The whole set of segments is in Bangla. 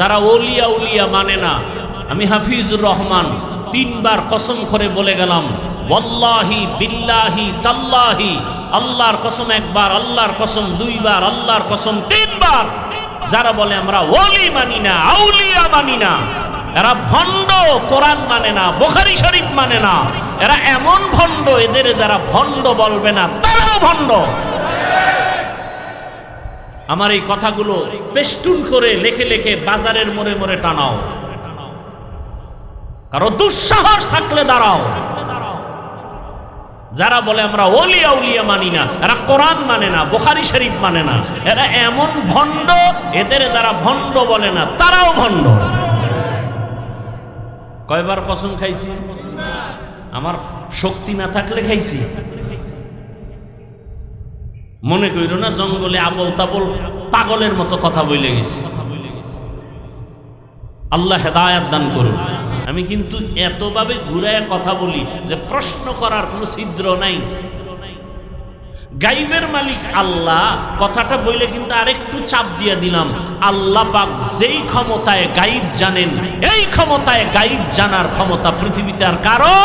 যারা ওলিয়া উলিয়া মানে না, আমি হাফিজুর রহমান তিনবার কসম করে বলে গেলাম, ওয়াল্লাহি বিল্লাহি তাল্লাহি, আল্লাহর কসম একবার, আল্লাহর কসম দুইবার, আল্লাহর কসম তিনবার। যারা বলে, আমরা ওলি মানি না, আউলিয়া মানি না, এরা ভণ্ড, কোরআন মানে না, বোখারি শরীফ মানে না, এরা এমন ভণ্ড, এদের যারা ভণ্ড বলবে না, তারাও ভণ্ড। আমার এই কথাগুলো পেস্টুন করে লেখে লেখে বাজারের মোড়ে মোড়ে টানাও। কারও দুঃসাহস থাকলে দাঁড়াও। যারা বলে আমরা ওলিয়া উলিয়া মানি না, এরা কোরআন মানে না, বোখারি শরীফ মানে না, এরা এমন ভণ্ড, এদের যারা ভণ্ড বলে না, তারাও ভণ্ড। কয়বার কসম খাইছি? আমার শক্তি না থাকলে খাইছি? মনে করিল না, জঙ্গলে আবল তাবল পাগলের মতো কথা বলে গেছে। আল্লাহ হেদায়াত দান করুন। আমি কিন্তু এতভাবে ঘুরায় কথা বলি যে প্রশ্ন করার কোনো ছিদ্র নাই। গাইবের মালিক আল্লাহ, কথাটা বইলে কিন্তু আরেকটু চাপ দিয়ে দিলাম। আল্লাহ পাক যেই ক্ষমতায় গাইব জানেন, এই ক্ষমতায় গাইব জানার ক্ষমতা পৃথিবীতে আর কারও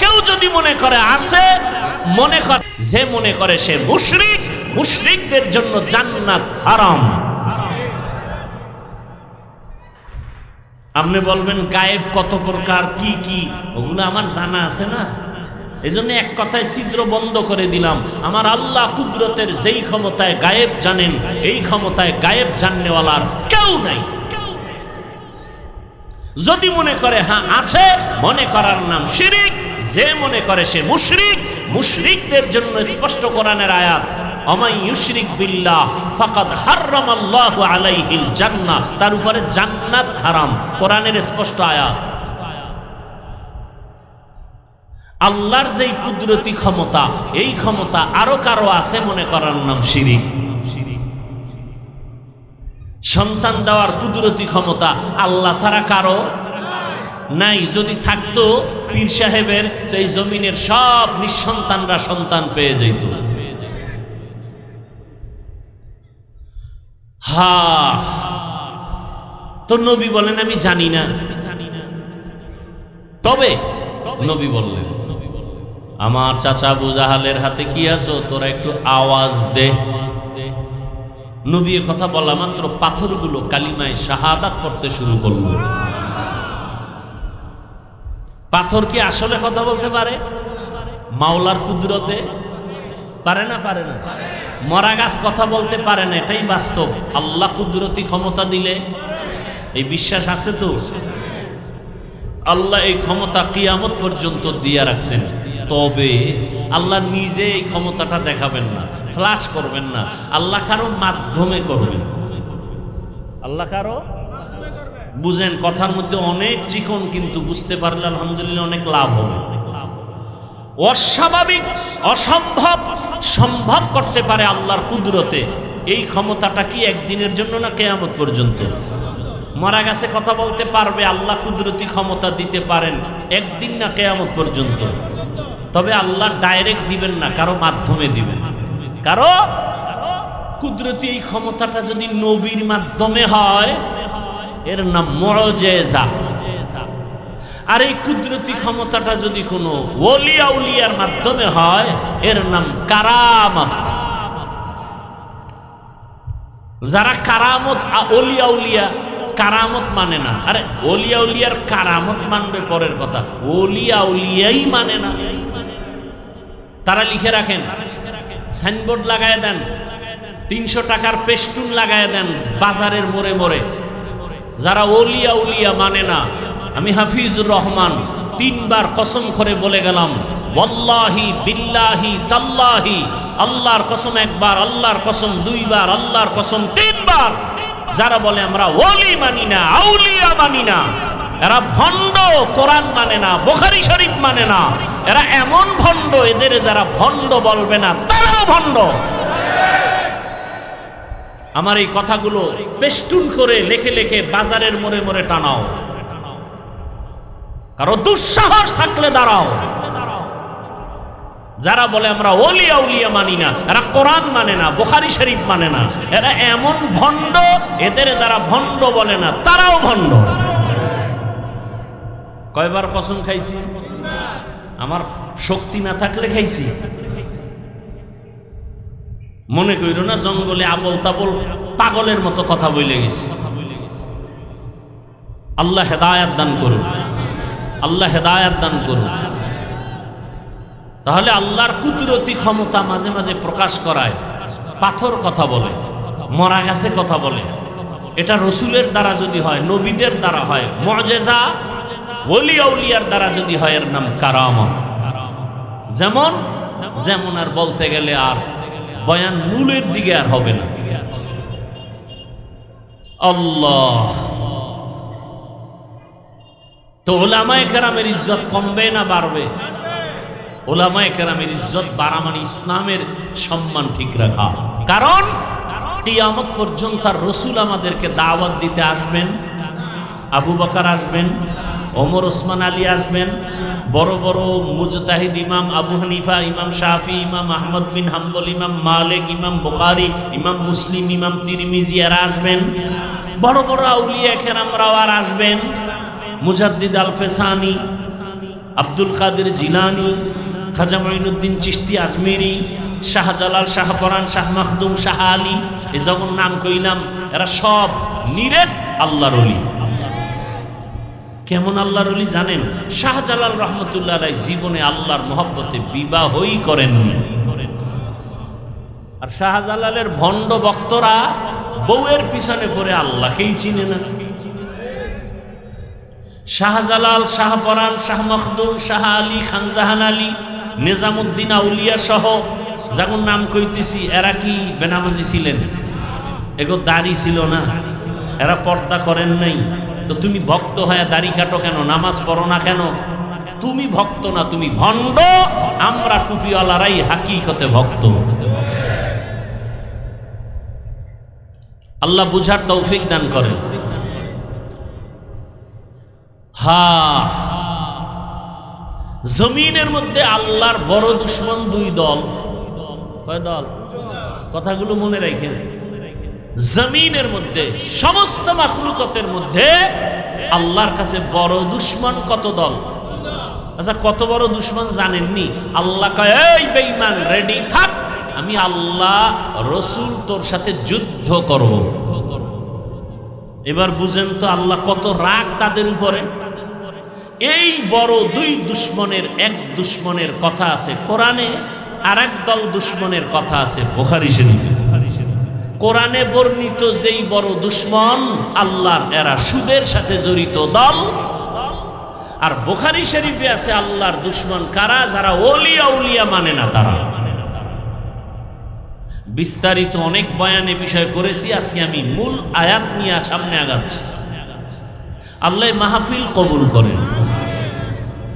কেউ যদি মনে করে আসে মনে করে, যে মনে করে সে মুশরিক, মুশরিকদের জন্য জান্নাত হারাম। আপনি বলবেন, গায়েব কত প্রকার, কি কি? ওগুলো আমার জানা আছে না? এই জন্য এক কথায় ছিদ্র বন্ধ করে দিলাম। আমার আল্লাহ কুদরতের যেই ক্ষমতায় গায়েব জানেন, এই ক্ষমতায় গায়েব জাননেওয়ালার কেউ নাই। যদি মনে করে হ্যাঁ আছে, মনে করার নাম শিরিক, যে মনে করে সে মুশরিক মুশরিকদের জন্য স্পষ্ট কোরআনের আয়াত বিল্লাহ জান্নাহ। তার উপরে জান্নাত হারাম, কোরআনের স্পষ্ট আয়াত। আল্লাহর যেই কুদরতি ক্ষমতা, এই ক্ষমতা আরও কারও আছে মনে করার নাম শিরিক। সন্তান দেওয়ার কুদরতি ক্ষমতা আল্লাহ ছাড়া কারও নাই, যদি থাকতো পীর সাহেবের, তো এই জমিনের সব নিঃসন্তানরা সন্তান পেয়ে যেত। তো নবী বলেন, আমি জানি না। তবে নবী বললেন, আমার চাচা আবু হাতে কি আছো? তোরা একটু আওয়াজ দে। নবী কথা বলা মাত্র পাথরগুলো কালিমায় শাহাদাত করতে শুরু করল। পাথর কি আসলে কথা বলতে পারে? মাওলার কুদরতে? পারে না পারে না? মরা গাছ কথা বলতে পারে না, এটাই বাস্তব। আল্লাহ কুদরতি ক্ষমতা দিলে এই বিশ্বাস আছে তো? আল্লাহ এই ক্ষমতা কিয়ামত পর্যন্ত দিয়ে রাখছেন। তবে আল্লাহ নিজে এই ক্ষমতাটা দেখাবেন না ফ্লাশ করবেন না। আল্লাহ কারও মাধ্যমে করবেন। আল্লাহ কারও বুঝেন, কথার মধ্যে অনেক চিকন কিন্তু বুঝতে পারলে আলহামদুলিল্লাহ অনেক লাভ হবে। অস্বাভাবিক, অসম্ভব, সম্ভব করতে পারে আল্লাহর কুদরতে। এই ক্ষমতাটা কি একদিনের জন্য না কেয়ামত পর্যন্ত? মারা গেছে কথা বলতে পারবে, আল্লাহ কুদরতি ক্ষমতা দিতে পারেন একদিন না কেয়ামত পর্যন্ত। তবে আল্লাহ ডাইরেক্ট দিবেন না, কারও মাধ্যমে দিবেন। কারও? কুদরতি এই ক্ষমতাটা যদি নবীর মাধ্যমে হয় এর নাম মরজেজা আর এই কুদরতি ক্ষমতাটা যদি কোনো ওলিয়া উলিয়ার মাধ্যমে হয়, এর নাম কারামত। যারা কারামত ওলিয়া উলিয়া কারামত মানে না। আরে ওলিয়া উলিয়ার কারামত মানবে পরের কথা। ওলিয়া উলিয়াই মানে না। তারা লিখে রাখেন, সাইনবোর্ড লাগায় দেন, তিনশো টাকার পেস্টুন লাগায় দেন, বাজারের মোড়ে মোড়ে। যারা ওলিয়া উলিয়া মানে না, আমি হাফিজুর রহমান তিনবার কসম করে বলে গেলাম, ওয়াল্লাহি বিল্লাহি তাল্লাহি, আল্লাহর কসম একবার, আল্লাহর কসম দুইবার, আল্লাহর কসম তিনবার। যারা বলে, আমরা ওলি মানি না, আউলিয়া মানি না, এরা ভণ্ড, কোরআন মানে না, বোখারি শরীফ মানে না, এরা এমন ভণ্ড, এদের যারা ভণ্ড বলবে না, তারাও ভণ্ড। আমার এই কথাগুলো পেস্টুন করে লেখে লেখে বাজারের মোড়ে মোড়ে টানাও। কারও দুঃসাহস থাকলে দাঁড়াও। যারা বলে আমরা ওলিয়া উলিয়া মানি না, এরা কোরআন মানে না, বোখারি শরীফ মানে না, এরা এমন ভণ্ড, এদের যারা ভণ্ড বলে না, তারাও ভণ্ড। কয়বার কসম খাইছি? আমার শক্তি না থাকলে খাইছি? মনে করিল না, জঙ্গলে আবল তাবল পাগলের মতো কথা বলে গেছি। আল্লাহ হেদায়াত দান করুন। আল্লাহ হেদায়াত দান করুন। তাহলে আল্লাহর কুদরতি ক্ষমতা মাঝে মাঝে প্রকাশ করায়, পাথর কথা বলে, মরা গেছে কথা বলে। এটা রসুলের দ্বারা যদি হয়, নবীদের দ্বারা হয়, মজেজা ওলি আউলিয়ার দ্বারা যদি হয়, এর নাম কারামত। যেমন যেমন আর বলতে গেলে আর বয়ান মূলের দিকে আর হবে না। আল্লাহ। তো ওলামায় কেরামের ইজ্জত কমবে না বাড়বে? ওলামায় কেরামের ইজ্জত বাড়া মানে ইসলামের সম্মান ঠিক রাখা। কারণ কিয়ামত পর্যন্ত রসুল আমাদেরকে দাওয়াত দিতে আসবেন, আবু বকার আসবেন ওমর ওসমান আলী আসবেন, বড় বড় মুজতাহিদ ইমাম আবু হানিফা, ইমাম শাফি, ইমাম আহমদ বিন হাম্বল, ইমাম মালিক, ইমাম বুখারি, ইমাম মুসলিম, ইমাম তিরমিজি এরা আসবেন। বড় বড় আউলিয়া খেরামরাও আর আসবেন। মুজাদ্দিদ আল ফেসানি আব্দুল কাদের জিলানি, খাজা মঈনুদ্দিন চিস্তি আজমেরি, শাহজালাল শাহপরান, শাহ মাহদুম শাহ আলী, এ যখন নাম কইলাম, এরা সব নিরেট আল্লাহর অলি কেমন আল্লাহর অলি জানেন? শাহজালাল রহমতুল্লাহ রায় জীবনে আল্লাহর মহব্বতে বিবাহই করেননি। আর শাহজালালের ভণ্ড বক্তরা বউয়ের পিছনে পড়ে আল্লাহকেই চিনে না। শাহজালাল শাহপরান শাহ মখদুম, শাহ আলী খানজাহান আলী, নিজামুদ্দিন আউলিয়া সহ যখন নাম কইতেছি, এরা কি বেনামাজি ছিলেন? এগো দাড়ি ছিল না। এরা পর্দা করেন নাই। তো তুমি ভক্ত হয়ে দাড়ি কাটো কেন? নামাজ পড়ো না কেন? তুমি ভক্ত না, তুমি ভণ্ড। আমরা টুপিওয়ালারাই হাকিকতে ভক্ত। আল্লাহ বুঝার তৌফিক দান করে। হা। জমিনের মধ্যে আল্লাহর বড় দুশ্মন দুই দল। কয় দল? কথাগুলো মনে রাখেন। জমিনের মধ্যে, সমস্ত মাখলুকতের মধ্যে আল্লাহর কাছে বড় দুশ্মন কত দল? আচ্ছা কত বড় দুশ্মন জানেননি? আল্লাহ কয় রেডি থাক। আমি আল্লাহ, রসুল তোর সাথে যুদ্ধ করব। এবার বুঝেন তো আল্লাহ কত রাগ তাদের উপরে। এই বড় দুই দুশ্মনের, এক দুশ্মনের কথা আছে কোরআনে আর এক দল দুশ্মনের কথা আছে বোখারি শরীফে। কোরআনে বর্ণিত যেই বড় দুশ্মন, আল্লাহর এরা সুদের সাথে জড়িত দল। আর বোখারি শরীফে আছে, আল্লাহর দুশ্মন কারা? যারা ওলিয়া উলিয়া মানে না তারা। বিস্তারিত অনেক বয়ানে বিষয় করেছি, আজকে আমি মূল আয়াত নিয়ে সামনে আগাচ্ছি। আল্লাহ মাহফিল কবুল করেন।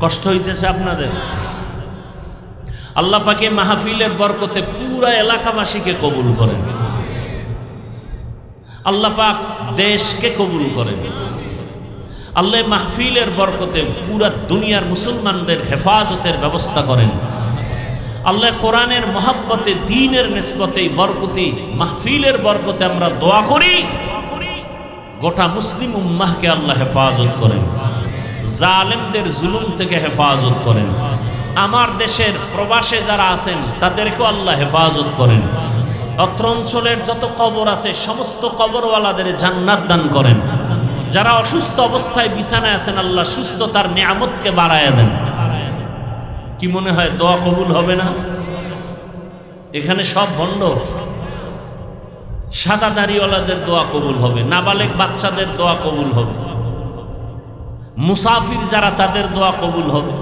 কষ্ট হইতেছে আপনাদের? আল্লাহ পাকে মাহফিলের বরকতে পুরা এলাকাবাসীকে কবুল করেন। আল্লাহ পাক দেশকে কবুল করেন। আল্লাহ মাহফিলের বরকতে পুরা দুনিয়ার মুসলমানদের হেফাজতের ব্যবস্থা করেন। আল্লাহ কোরআনের মহাব্বতে, দিনের নিসবতে বরকতি, মাহফিলের বরকতে আমরা দোয়া করি। গোটা মুসলিম উম্মাহকে আল্লাহ হেফাজত করেন। জালেমদের জুলুম থেকে হেফাজত করেন। আমার দেশের প্রবাসে যারা আছেন, তাদেরকেও আল্লাহ হেফাজত করেন। অত্র অঞ্চলের যত কবর আছে, সমস্ত কবরওয়ালাদের জান্নাত দান করেন। যারা অসুস্থ অবস্থায় বিছানায় আছেন, আল্লাহ সুস্থতার নিয়ামতকে বাড়ায় দেন। কি মনে হয় দোয়া কবুল হবে না? এখানে সব বন্ড সাদা দাড়িওয়ালাদের দোয়া কবুল হবে, নাবালেক বাচ্চাদের দোয়া কবুল হবে। মুসাফির যারা, তাদের দোয়া কবুল হবে।